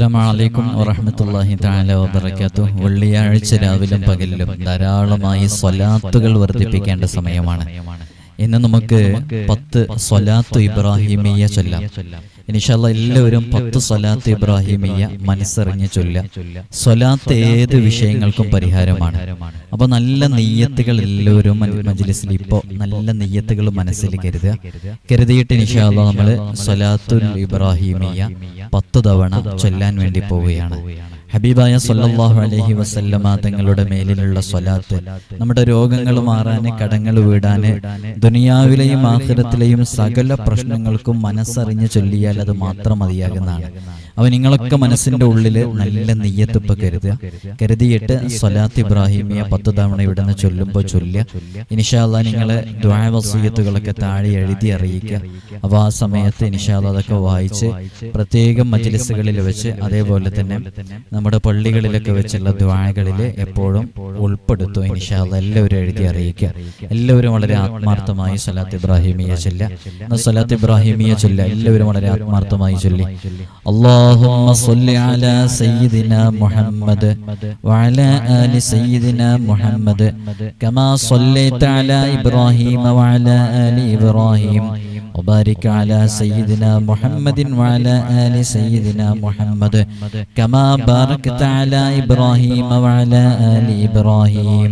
അസ്സലാമലൈക്കും വറഹമത്തല്ലാഹി താല വബറകാതുഹു. വെള്ളിയാഴ്ച രാവിലും പകലിലും ധാരാളമായി സ്വലാത്തുകൾ വർദ്ധിപ്പിക്കേണ്ട സമയമാണ്. ഇന്ന് നമുക്ക് പത്ത് സ്വലാത്തു ഇബ്രാഹിമിയ ചൊല്ലാം. ഇനിഷല്ല എല്ലാവരും പത്ത് സ്വലാത്ത് ഇബ്രാഹിമിയ മനസ്സറിഞ്ഞ് ചൊല്ലാം സ്വലാത്ത് ഏത് വിഷയങ്ങൾക്കും പരിഹാരമാണ്. അപ്പൊ നല്ല നെയ്യത്തുകൾ എല്ലാവരും മജ്ലിസിൽ ഇപ്പോ നല്ല നെയ്യത്തുകൾ മനസ്സിൽ കരുതുക. കരുതിയിട്ട് ഇനിഷല്ല നമ്മൾ സ്വലാത്തുൽ ഇബ്രാഹിമിയ പത്ത് തവണ ചൊല്ലാൻ വേണ്ടി പോവുകയാണ്. ഹബീബായ സല്ലല്ലാഹു അലഹി വസല്ലമ തങ്ങളുടെ മേലിലുള്ള സ്വലാത്ത് നമ്മുടെ രോഗങ്ങൾ മാറാന് കടങ്ങൾ വീടാന് ദുനിയാവിലെയും ആഹ്ലത്തിലെയും സകല പ്രശ്നങ്ങൾക്കും മനസ്സറിഞ്ഞ് ചൊല്ലിയാൽ അത് മാത്രം മതിയാകുന്നതാണ്. അവ നിങ്ങളൊക്കെ മനസ്സിന്റെ ഉള്ളിൽ നല്ല നെയ്യത്തിപ്പ് കരുതുക. കരുതിയിട്ട് സ്വലാത്ത് ഇബ്രാഹിമിയ പത്ത് തവണ ഇവിടുന്ന് ചൊല്ലുമ്പോൾ ചൊല്ലുക. ഇനിഷാല്ല നിങ്ങൾ ദ്വാവസീയത്തുകളൊക്കെ താഴെ എഴുതി അറിയിക്കുക. അപ്പൊ ആ സമയത്ത് ഇനിഷാല്ല അതൊക്കെ വായിച്ച് പ്രത്യേകം മജ്ലിസുകളിൽ വെച്ച് അതേപോലെ തന്നെ നമ്മുടെ പള്ളികളിലൊക്കെ വെച്ചുള്ള ദ്വാഴകളിൽ എപ്പോഴും ഉൾപ്പെടുത്തും ഇനിഷാല്ല എല്ലാവരും എഴുതി അറിയിക്കുക. എല്ലാവരും വളരെ ആത്മാർത്ഥമായി സലാത്ത് ഇബ്രാഹിമിയ ചൊല്ല എന്നാ സലാത്ത് ഇബ്രാഹിമിയ ചൊല്ല എല്ലാവരും വളരെ ആത്മാർത്ഥമായി ചൊല്ലി اللهم صل على سيدنا محمد وعلى آل سيدنا محمد كما صليت على إبراهيم وعلى آل إبراهيم وبارك على سيدنا محمد وعلى آل سيدنا محمد كما باركت على إبراهيم وعلى آل إبراهيم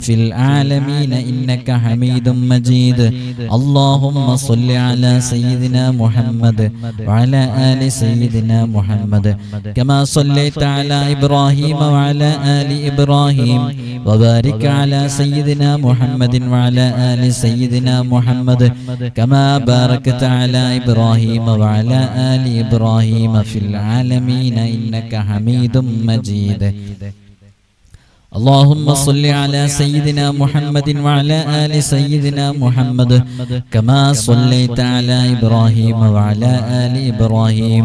في العالمين إنك حميد مجيد اللهم صل على سيدنا محمد وعلى آل سيدنا محمد كما صليت على إبراهيم وعلى آل إبراهيم وبارك على سيدنا محمد وعلى آل سيدنا محمد كما باركت على إبراهيم وعلى آل إبراهيم في العالمين إنك حميد مجيد اللهم صل على سيدنا محمد وعلى آل سيدنا محمد كما صليت على إبراهيم وعلى آل إبراهيم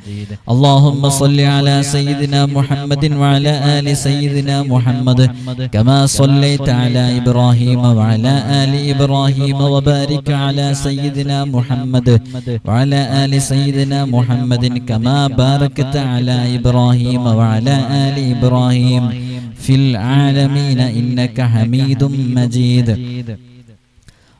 اللهم صل على سيدنا محمد وعلى آل سيدنا محمد كما صليت على إبراهيم وعلى آل إبراهيم وبارك على سيدنا محمد وعلى آل سيدنا محمد كما باركت على إبراهيم وعلى آل إبراهيم في العالمين إنك حميد مجيد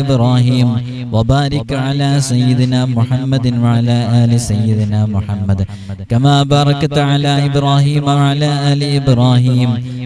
إبراهيم. وبارك على سيدنا محمد وعلى آل سيدنا محمد. كما باركت على إبراهيم وعلى آل إبراهيم.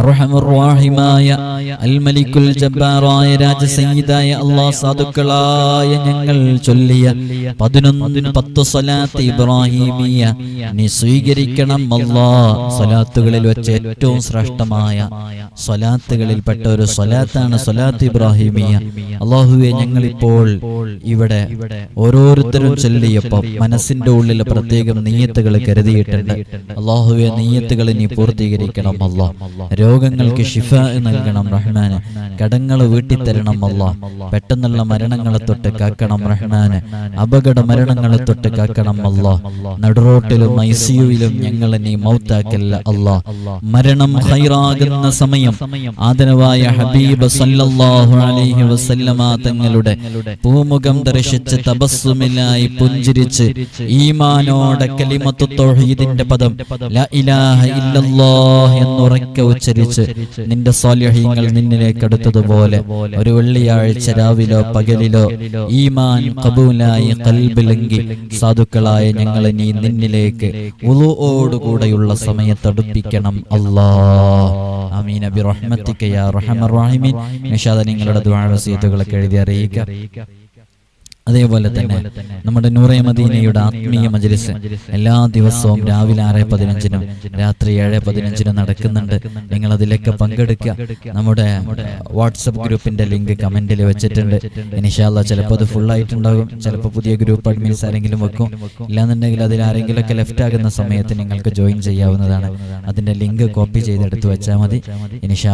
അർഹമുറാഹിമായ അൽമലിക്കുൽ ജബ്ബാറായ രാജസംഗീതായ അള്ളാഹ് സാധുക്കളായ ഞങ്ങൾ ചൊല്ലിയ പതിനൊന്ന് പത്ത് സ്വലാത്ത് ഇബ്രാഹിമിയ. നീ സ്വീകരിക്കണം അല്ലാ സ്വലാത്തുകളിൽ വെച്ച് ഏറ്റവും ശ്രേഷ്ഠമായ സ്വലാത്തുകളിൽപ്പെട്ട ഒരു സ്വലാത്താണ് സ്വലാത്ത് ഇബ്രാഹിമിയ. അള്ളാഹുവെ ഞങ്ങളിപ്പോൾ ഇവിടെ ഓരോരുത്തരും ചൊല്ലിയപ്പോൾ മനസ്സിന്റെ ഉള്ളിൽ പ്രത്യേകം നീയത്തുകൾ കരുതിയിട്ടുണ്ട്. അള്ളാഹുവെ നീയത്തുകൾ നീ പൂർത്തീകരിക്കണം അല്ലാ രോഗങ്ങൾക്ക് ഷിഫ നൽകണം റഹ്മാന്. കടങ്ങൾ വീട്ടിത്തരണം അല്ല പെട്ടെന്നുള്ള മരണങ്ങളെ തൊട്ട് കാക്കണം റഹ്മാന്. അപകട മരണങ്ങളെ തൊട്ട് കാക്കണം അല്ല നടുറോട്ടിലും ഐ സിയുയിലും ഞങ്ങളെ നീ മൗത്താക്കല്ല അല്ല മരണം ഹൈറാകുന്ന സമയം. ആദരവായ ഹബീബ് സല്ലല്ലാഹു അലൈഹി വസല്ലമ തങ്ങളുടെ പൂമുഖം ദർശിച്ച് തപസ്സുമില്ലായി പുഞ്ചിരിച്ച് ഈമാനോടെ കലിമത്തു തൗഹീദിന്റെ പദം. ലാ ഇലാഹ ഇല്ലല്ലാഹ് എന്നുറക്കെ ഉച്ചരിച്ച് നിന്റെ സ്വാലിഹ്യങ്ങൾ നിന്നിലേക്ക് അടുത്തതുപോലെ ഒരു വെള്ളിയാഴ്ച രാവിലോ പകലിലോ ഈമാൻ കബൂലായി കൽബിലെങ്കിൽ സാധുക്കളായ ഞങ്ങളെ നീ നിന്നിലേക്ക് ഉളുവോടുകൂടെയുള്ള സമയത്തടുപ്പിക്കണം അല്ലാ. അമീൻ അബി റഹ്മത്തിക്കയാ റഹമർ റഹീമീൻ നിഷാദ നിങ്ങളുടെ ദ്വാരസീത്തുകളൊക്കെ എഴുതി അറിയിക്കുക അതേപോലെ തന്നെ നമ്മുടെ നൂറെ മദീനയുടെ ആത്മീയ മജലിസ് എല്ലാ ദിവസവും രാവിലെ ആറ് പതിനഞ്ചിനും രാത്രി ഏഴ് പതിനഞ്ചിനും നടക്കുന്നുണ്ട്. നിങ്ങൾ അതിലൊക്കെ പങ്കെടുക്കുക. നമ്മുടെ വാട്സപ്പ് ഗ്രൂപ്പിന്റെ ലിങ്ക് കമന്റിൽ വെച്ചിട്ടുണ്ട്. ഇനിഷാല്ല ചിലപ്പോൾ അത് ഫുൾ ആയിട്ടുണ്ടാകും. ചിലപ്പോൾ പുതിയ ഗ്രൂപ്പ് അഡ്മിൻസ് ആരെങ്കിലും വെക്കും. ഇല്ലാന്നുണ്ടെങ്കിൽ അതിൽ ആരെങ്കിലുമൊക്കെ ലെഫ്റ്റ് ആകുന്ന സമയത്ത് നിങ്ങൾക്ക് ജോയിൻ ചെയ്യാവുന്നതാണ്. അതിന്റെ ലിങ്ക് കോപ്പി ചെയ്തെടുത്ത് വെച്ചാൽ മതി. ഇനിഷാ